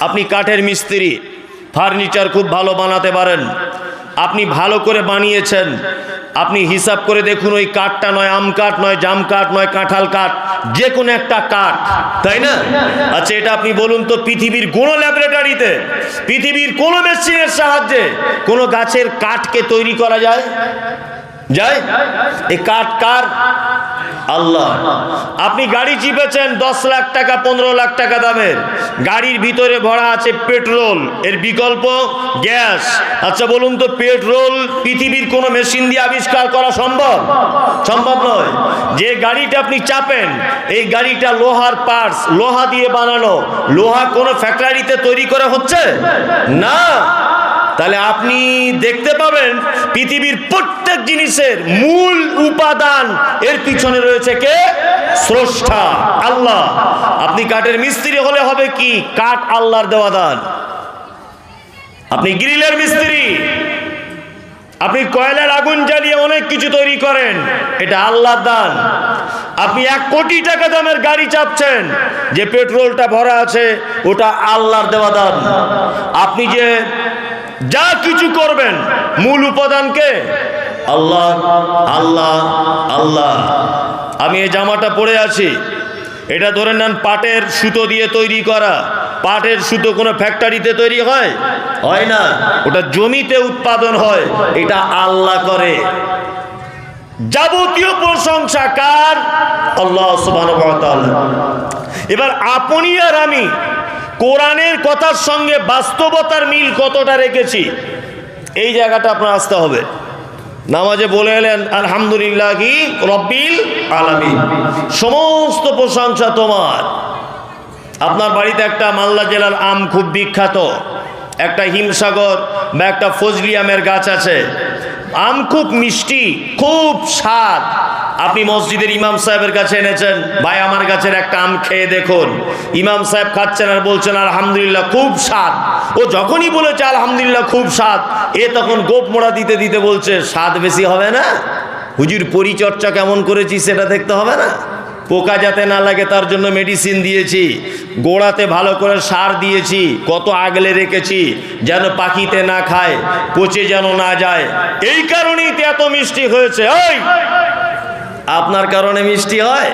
আপনি কাঠের মিস্ত্রি, ফার্নিচার খুব ভালো বানাতে পারেন। আপনি ভালো করে বানিয়েছেন। আপনি হিসাব করে দেখুন, ওই কাঠটা নয় আম কাঠ, নয় জাম কাঠ, নয় কাঁঠাল কাঠ যে কোনো একটা কাঠ। তাই না? আচ্ছা এটা আপনি বলুন তো, পৃথিবীর কোনো ল্যাবরেটরিতে, পৃথিবীর কোনো মেশিনের সাহায্যে কোনো গাছের কাঠকে তৈরি করা যায়? যায়? এই কাঠ কার? আল্লাহ, আপনি গাড়ি চিপেছেন দশ লাখ টাকা, পনেরো লাখ টাকা দামের। গাড়ির ভিতরে ভরা আছে পেট্রোল, এর বিকল্প গ্যাস। আচ্ছা বলুন তো, পেট্রোল পৃথিবীর কোনো মেশিন দিয়ে আবিষ্কার করা সম্ভব? সম্ভব নয়। যে গাড়িটা আপনি চাপেন, এই গাড়িটা লোহার পার্টস, লোহা দিয়ে বানানো। লোহা কোনো ফ্যাক্টরিতে তৈরি করা হচ্ছে? না। তাহলে আপনি দেখতে পাবেন পৃথিবীর প্রত্যেক জিনিসের মূল উপাদান, এর পিছনে রয়েছে কে? স্রষ্টা, আল্লাহ। আপনি কাঠের মিস্ত্রি হলে হবে কি? কাঠ আল্লাহর দেওয়া দান। আপনি গ্রিলের মিস্ত্রি। আপনি কয়লার আগুন জ্বালিয়ে অনেক কিছু তৈরি করেন, এটা আল্লাহর দান। আপনি এক কোটি টাকা দামের গাড়ি চাপছেন, যে পেট্রোলটা ভরা আছে, ওটা আল্লাহর দেওয়া দান। আপনি যে যা কিছু করবেন, মূল উপাদানকে আল্লাহ আল্লাহ আল্লাহ। আমি এই জামাটা পরে আছি। এটা ধরে নেন পাটের সুতো দিয়ে তৈরি করা। পাটের সুতো কোনো ফ্যাক্টরিতে তৈরি হয়? হয় না। ওটা জমিতে উৎপাদন হয়। এটা আল্লাহ করে। যাবতীয় প্রশংসা কার? আল্লাহ এবার আপনি আর আমি কোরআনের কথার সঙ্গে বাস্তবতার মিল কতটা রেখেছি? এই জায়গাটা আপনার আসতে হবে। নামাজে বলে এলেন, আলহামদুলিল্লাহ কি রব্বিল আলামিন। সমস্ত প্রশংসা তোমার। আপনার বাড়িতে একটা মালদা জেলার আম খুব বিখ্যাত। একটা হিমসাগর বা একটা ফজলি আমের গাছ আছে। আম খুব মিষ্টি, খুব স্বাদ। আপনি মসজিদের ইমাম সাহেবের কাছে এনেছেন, ভাই আমার কাছে একটা আম খেয়ে দেখুন। ইমাম সাহেব খাচ্ছেন আর বলছেন, আলহামদুলিল্লাহ, খুব স্বাদ। ও যখনই বলেছে, আলহামদুলিল্লাহ, খুব স্বাদ, এ তখন গোপ মোড়া দিতে দিতে বলছে, স্বাদ বেশি হবে না? হুজুর পরিচর্চা কেমন করেছি সেটা দেখতে হবে না? পোকা যাতে না লাগে, তার জন্য মেডিসিন দিয়েছি। গোড়াতে ভালো করে সার দিয়েছি, কত আগলে রেখেছি, যেন পাখিতে না খায়, পচে যেন না যায়। এই কারণেই তো এত মিষ্টি হয়েছে। ওই আপনার কারণে মিষ্টি হয়?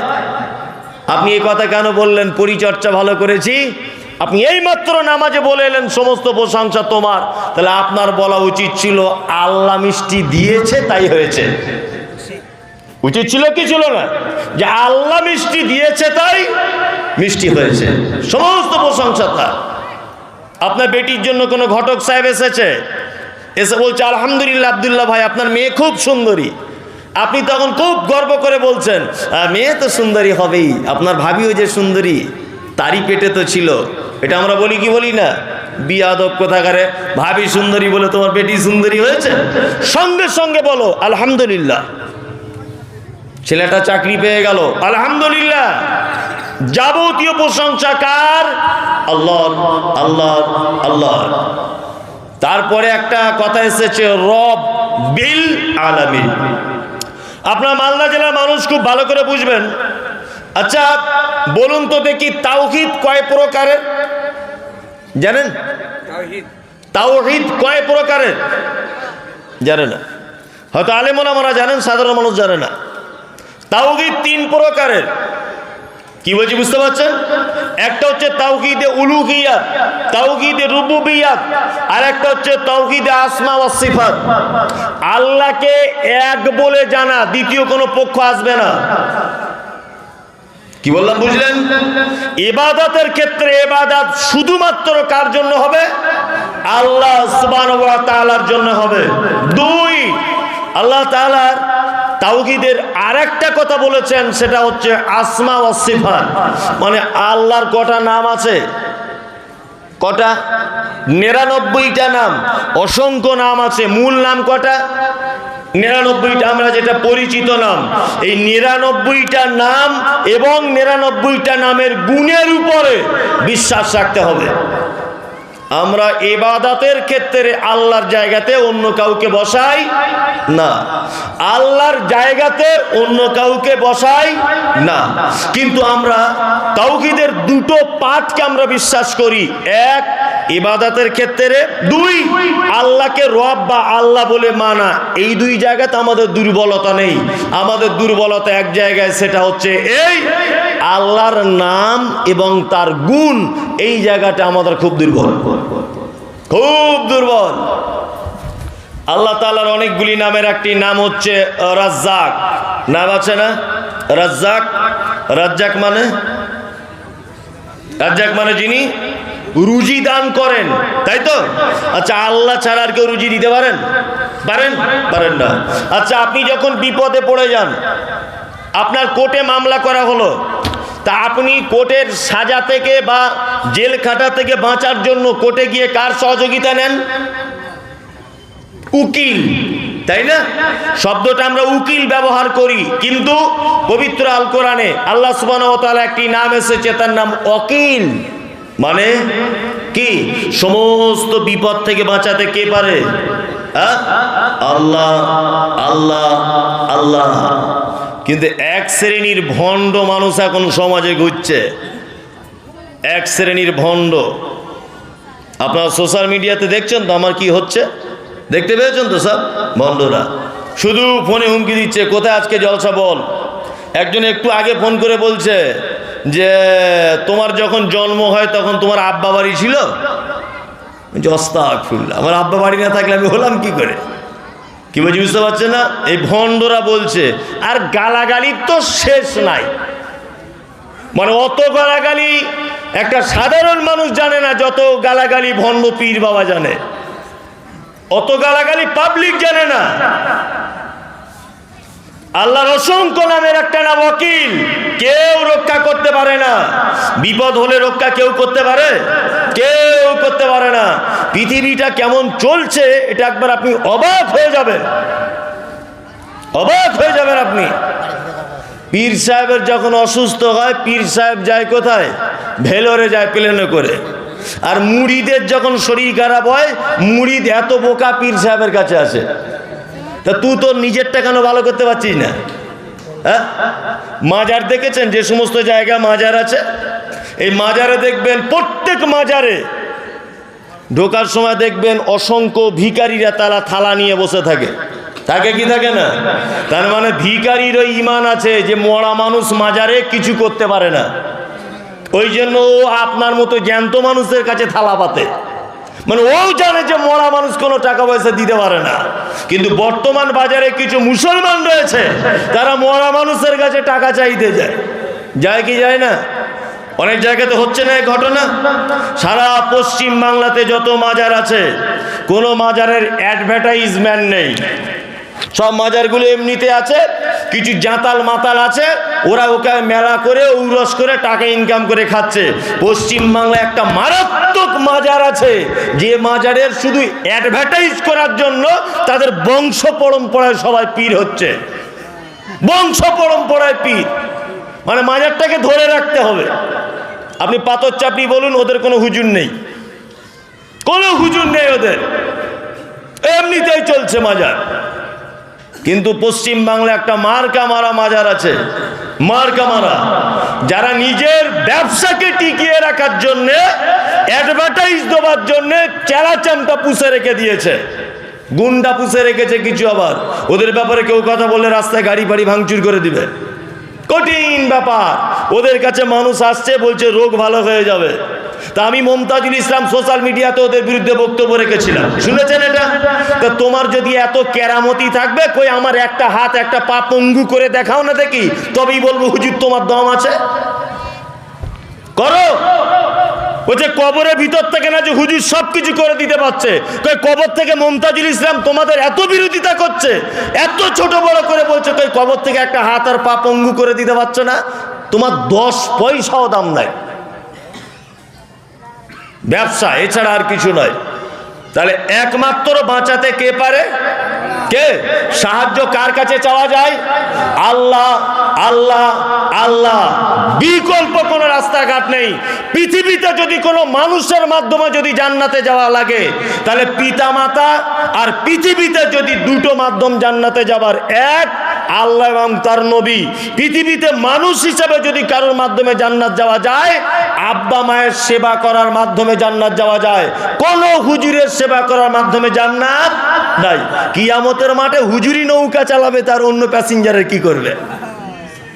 আপনি এই কথা কেন বললেন? পরিচর্যা ভালো করেছি? আপনি এই মাত্র নামাজে বলে এলেন, সমস্ত প্রশংসা তোমার। তাহলে আপনার বলা উচিত ছিল, আল্লাহ মিষ্টি দিয়েছে, তাই হয়েছে। উচিত ছিল কি ছিল না? যে আল্লাহ মিষ্টি দিয়েছে তাই মিষ্টি হয়েছে। সমস্ত প্রশংসা তার। আপনার বেটির জন্য কোনো ঘটক সাহেব এসেছে? এসে বলছে আলহামদুলিল্লাহ আবদুল্লাহ ভাই আপনার মেয়ে খুব সুন্দরী। আপনি তখন খুব গর্ব করে বলছেন "আহ, মেয়ে তো সুন্দরী হবেই। আপনার ভাবিও যে সুন্দরী তারই পেটে তো ছিল। এটা আমরা বলি কি বলি না? বিয়াদব কোথাকারে ভাবি সুন্দরী বলে তোমার বেটি সুন্দরী হয়েছে? সঙ্গে সঙ্গে বলো আলহামদুলিল্লাহ। ছেলেটা চাকরি পেয়ে গেল। আলহামদুলিল্লাহ। যাবতীয় প্রশংসা কার? আল্লাহ আল্লাহ আল্লাহ তারপরে একটা কথা এসেছে, রব বিল আলামিন। আপনার মালদা জেলার মানুষ খুব ভালো করে বুঝবেন। আচ্ছা বলুন তো দেখি তাওহিদ কয় প্রকারের? জানেন? তাওহিদ কয় প্রকারের? জানে না। হয়তো আলেমোলামারা জানেন, সাধারণ মানুষ জানে না। তাওহিদ তিন প্রকারের। কি বলছি বুঝতে পারছেন? একটা হচ্ছে তাওহিদে উলুহিয়াত, তাওহিদে রুবুবিয়াত, আর একটা হচ্ছে তাওহিদে আসমা ওয়া সিফাত। আল্লাহকে এক বলে জানা, দ্বিতীয় কোনো পক্ষ আসবে না। কি বললাম, বুঝলেন? ইবাদতের ক্ষেত্রে ইবাদত শুধুমাত্র কার জন্য হবে? আল্লাহ সুবহানাহু ওয়া তাআলার জন্য হবে। দুই, আল্লাহ তাআলার তাওহীদের আরেকটা কথা বলেছেন, সেটা হচ্ছে আসমা ও সিফাত। মানে আল্লাহর কটা নাম আছে? কটা? নিরানব্বইটা নাম। অসংখ্য নাম আছে। মূল নাম কটা? নিরানব্বইটা, আমরা যেটা পরিচিত নাম। এই নিরানব্বইটা নাম এবং নিরানব্বইটা নামের গুণের উপরে বিশ্বাস রাখতে হবে। আমরা এবাদাতের ক্ষেত্রে আল্লাহর জায়গাতে অন্য কাউকে বসাই না। আল্লাহর জায়গাতে অন্য কাউকে বসাই না। কিন্তু আমরা তাওহিদের দুটো পাঠকে আমরা বিশ্বাস করি। এক ইবাদতের ক্ষেত্রে দুই, আল্লাহকে রব বা আল্লাহ বলে মানা। এই দুই জায়গাতে আমাদের দুর্বলতা নেই। আমাদের দুর্বলতা এক জায়গায়, সেটা হচ্ছে এই আল্লাহর নাম এবং তার গুণ এই জায়গাটা আমাদের খুব দুর্বল। খুব দুর্বল। আল্লাহ তাআলার অনেকগুলি নামের একটি নাম হচ্ছে রাজ্জাক। নাম আছে না? রাজ্জাক? রাজ্জাক মানে? রাজ্জাক মানে যিনি? রুজি দান করেন, তাই তো? আচ্ছা আল্লাহ ছাড়া আর কেউ রুজি দিতে পারেন? পারেন? পারেন না। আচ্ছা আপনি যখন বিপদে পড়ে যান, আপনার কোর্টে মামলা করা হলো, তা আপনি কোর্টের সাজা থেকে বা জেল খাটা থেকে বাঁচার জন্য কোর্টে গিয়ে কার সহযোগিতা নেন? উকিল, তাই না? শব্দটা আমরা উকিল ব্যবহার করি, কিন্তু পবিত্র আল কোরআনে আল্লাহ তাআলা একটি নাম এসেছে, তার নাম অকিল। মানে কি? সমস্ত বিপদ থেকে বাঁচাতে কে পারে? হ্যাঁ? আল্লাহ আল্লাহ আল্লাহ। কিন্তু এক শ্রেণির ভণ্ড মানুষ এখন সমাজে ঘুরছে। এক শ্রেণির ভণ্ড। আপনারা সোশ্যাল মিডিয়াতে দেখছেন তো আমার কি হচ্ছে? দেখতে পেয়েছেন তো সব ভণ্ডরা। শুধু ফোনে হুমকি দিচ্ছে, কোথায় আজকে জলসা বল? একজন একটু আগে ফোন করে বলছে যে তোমার যখন জন্ম হয় তখন তোমার আব্বা বাড়ি ছিল? আমার আব্বা বাড়ি না থাকলে আমি হলাম কি করে? কি বলছি, বুঝতে পারছে না? এই ভণ্ডরা বলছে, আর গালাগালির তো শেষ নাই। মানে অত গালাগালি, একটা সাধারণ মানুষ জানে না যত গালাগালি ভণ্ড পীর বাবা জানে। অত গালাগালি পাবলিক জানে না। আল্লাহর অসংখ্য নামের একটা নাম ওকিল কেউ রক্ষা করতে পারে না। বিপদ হলে রক্ষা কেউ করতে পারে? কেউ করতে পারে না। পৃথিবীটা কেমন চলছে, এটা একবার আপনি অবাক হয়ে যাবেন। অবাক হয়ে যাবেন আপনি। পীর সাহেবের যখন অসুস্থ হয়, পীর সাহেব যায় কোথায়? ভেলোরে যায় প্লেনে করে। আর মুড়িদের যখন শরীর খারাপ হয়, মুড়িদ এত বোকা পীর সাহেবের কাছে আসে। তা তুই তোর নিজেরটা কেন ভালো করতে পারছিস না? হ্যাঁ? মাজার দেখেছেন যে সমস্ত জায়গা মাজার আছে? এই মাজারে দেখবেন প্রত্যেক মাজারে ঢোকার সময় দেখবেন অসংখ্য ভিকারীরা তারা থালা নিয়ে বসে থাকে। থাকে কি থাকে না? তার মানে ভিকারির ওই ইমান আছে যে মরা মানুষ মাজারে কিছু করতে পারে না। ওই জন্য ও আপনার মতো জ্যান্ত মানুষের কাছে থালা পাতে। মানে ও জানে যে মরা মানুষ কোনো টাকা পয়সা দিতে পারে না। কিন্তু বর্তমান বাজারে কিছু মুসলমান রয়েছে, তারা মরা মানুষের কাছে টাকা চাইতে যায়। যায় কি যায় না? অনেক জায়গাতে হচ্ছে না এই ঘটনা। সারা পশ্চিম বাংলাতে যত মাজার আছে, কোনো মাজারের অ্যাডভার্টাইজমেন্ট নেই। সব মাজারগুলো এমনিতে আছে, কিছু জাতাল মাতাল আছে ওরা ওকে মেলা করে ঔরস করে টাকা ইনকাম করে খাচ্ছে। পশ্চিম বাংলায় একটা মারাত্মক মাজার আছে। যে মাজারের শুধু অ্যাডভার্টাইজ করার জন্য তাদের বংশ পরম্পরায় সবাই পীর হচ্ছে। বংশ পরম্পরায় পীর। মানে মাজারটাকে ধরে রাখতে হবে। আপনি পাথর চাপড়ি বলুন, ওদের কোনো হুজুর নেই। কোনো হুজুর নেই ওদের। এমনিতেই চলছে মাজার। কিন্তু পশ্চিম বাংলায় একটা মার্কা মারা মাজার আছে। মার্কা মারা। যারা নিজের ব্যবসাকে টিকিয়ে রাখার জন্য অ্যাডভার্টাইজ দেওয়ার জন্য চেরা চামটা পুষে রেখে দিয়েছে। গুন্ডা পুষে রেখেছে কিছু আবার। ওদের ব্যাপারে কেউ কথা বললে রাস্তায় গাড়ি ফাড়ি ভাঙচুর করে দিবে। কঠিন ব্যাপার। ওদের কাছে মানুষ আসছে, বলছে, রোগ ভালো হয়ে যাবে। তা আমি মমতাজুল ইসলাম সোশ্যাল মিডিয়াতে ওদের বিরুদ্ধে বক্তব্য রেখেছিলাম। শুনেছেন এটা? তা তোমার যদি এত কেরামতি থাকবে, কই আমার একটা হাত, একটা পা পঙ্গু করে দেখাও না দেখি? তবেই বলব, হুজুর, তোমার দম আছে? করো! বলছে কবরের ভিতর থেকে না যে হুজুর সব কিছু করে দিতে পারছে। কই কবর থেকে মমতাজুল ইসলাম তোমাদের এত বিরোধিতা করছে, এত ছোট বড় করে বলছে, কই কবর থেকে একটা হাত আর পা পঙ্গু করে দিতে পারছ না? তোমার দশ পয়সাও দাম নাই। ব্যবসা, এছাড়া আর কিছু নয়। তাহলে একমাত্র বাঁচাতে কে পারে? কে? সাহায্য কার কাছে চাওয়া যায়? আল্লাহ আল্লাহ আল্লাহ। বিকল্প কোনো রাস্তাঘাট নেই। পৃথিবীতে যদি কোনো মানুষের মাধ্যমে যদি জান্নাতে যাওয়া লাগে, তাহলে পিতা মাতা আর পৃথিবীতে যদি দুটো মাধ্যম জান্নাতে যাবার, এক আল্লাহ এবং তার নবী। পৃথিবীতে মানুষ হিসাবে যদি কারোর মাধ্যমে জান্নাত যাওয়া যায়, আব্বা মায়ের সেবা করার মাধ্যমে জান্নাত যাওয়া যায়। কোন হুজুরের সেবা করার মাধ্যমে জান্নাত নাই। কিয়ামতের মাঠে হুজুরি নৌকা চালাবে, তার অন্য প্যাসেঞ্জারের কি করবে?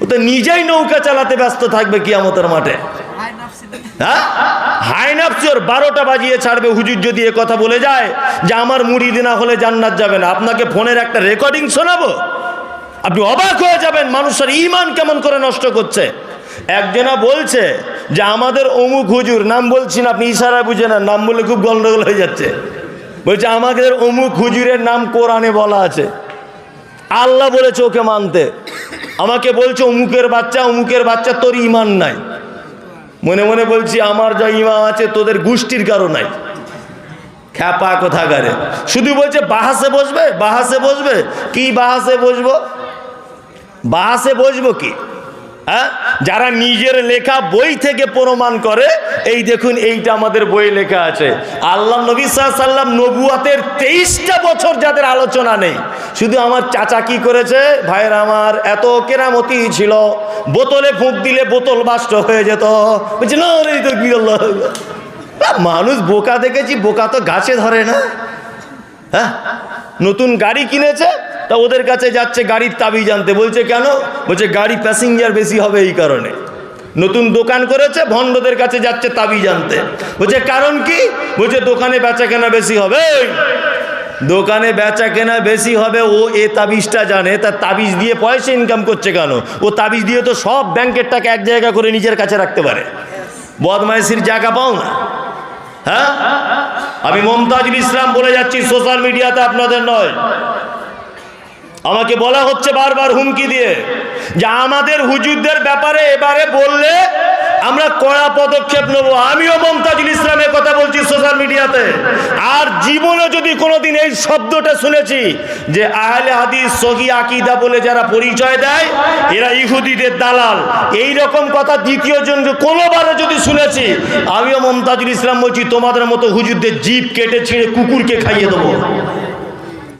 ও তো নিজেই নৌকা চালাতে ব্যস্ত থাকবে কিয়ামতের মাঠে। হ্যাঁ? বারোটা বাজিয়ে ছাড়বে। হুজুর যদি এ কথা বলে যায় যে, আমার হলে জান্নাত যাবে না। আপনাকে ফোনের একটা রেকর্ডিং শোনাবো? আপনি অবাক হয়ে যাবেন, মানুষের ইমান কেমন করে নষ্ট করছে। একজনা বলছে যে, আমাদের অমুক হুজুর, নাম বলছি না, আপনি ইশারা বুঝে না নাম বলে খুব গন্ডগোল হয়ে যাচ্ছে। বলছে, আমাদের অমুক হুজুরের নাম কোরআনে বলা আছে। আল্লাহ বলেছে ওকে মানতে। আমাকে বলছে, অমুকের বাচ্চা অমুকের বাচ্চা, তোর ইমান নাই। মনে মনে বলছি, আমার যা ইমাম আছে, তোদের গোষ্ঠীর কারও নাই। খ্যাপা কোথাকারে। শুধু বলছে, বাহাসে বসবে বাহাসে বসবে। কি বাহাসে বসবো? বাহাসে বসবো কি? হ্যাঁ? যারা নিজের লেখা বই থেকে প্রমাণ করে এই দেখুন এইটা আমাদের বই লেখা আছে। আল্লাহ নবী সাল্লাম নবুয়াতের তেইশটা বছর যাদের আলোচনা নেই শুধু আমার চাচা কি করেছে? ভাইয়ের আমার এত কেরামতি ছিল বোতলে ফুঁক দিলে বোতল বাষ্ট হয়ে যেত। বলছে না রে, কি হলো?" মানুষ বোকা দেখেছি বোকা তো গাছে ধরে না। হ্যাঁ? নতুন গাড়ি কিনেছে তা ওদের কাছে যাচ্ছে গাড়ির তাবি জানতে বলছে, কেন? বলছে, গাড়ি প্যাসেঞ্জার বেশি হবে এই কারণে। নতুন দোকান করেছে, ভণ্ডদের কাছে যাচ্ছে তাবি জানতে বলছে, কারণ কি? বলছে, দোকানে বেচা কেনা বেশি হবে। দোকানে বেচা কেনা বেশি হবে, ও এ তাবিজটা জানে। তার তাবিজ দিয়ে পয়সা ইনকাম করছে কেন? ও তাবিজ দিয়ে তো সব ব্যাংকের টাকা এক জায়গা করে নিজের কাছে রাখতে পারে। বদমাইশির জায়গা পাও না। হ্যাঁ? আমি মমতাজুল ইসলাম বলে যাচ্ছি, সোশ্যাল মিডিয়াতে আপনাদের নয়। আমাকে বলা হচ্ছে বারবার হুমকি দিয়ে যে আমাদের হুজুরদের ব্যাপারে এবারে বললে আমরা কড়া পদক্ষেপ নেব। আমিও মমতাজুল ইসলামের কথা বলছি সোশ্যাল মিডিয়াতে। আর জীবনে যদি কোনোদিন এই শব্দটা শুনেছি যে আহলে হাদিস সহি আকিদা বলে যারা পরিচয় দেয়, এরা ইহুদিদের দালাল। এই রকম কথা দ্বিতীয় জন কোনোবারে যদি শুনেছি, আমিও মমতাজুল ইসলাম বলছি, তোমাদের মতো হুজুরদের জীব কেটে ছিঁড়ে কুকুরকে খাইয়ে দেবো।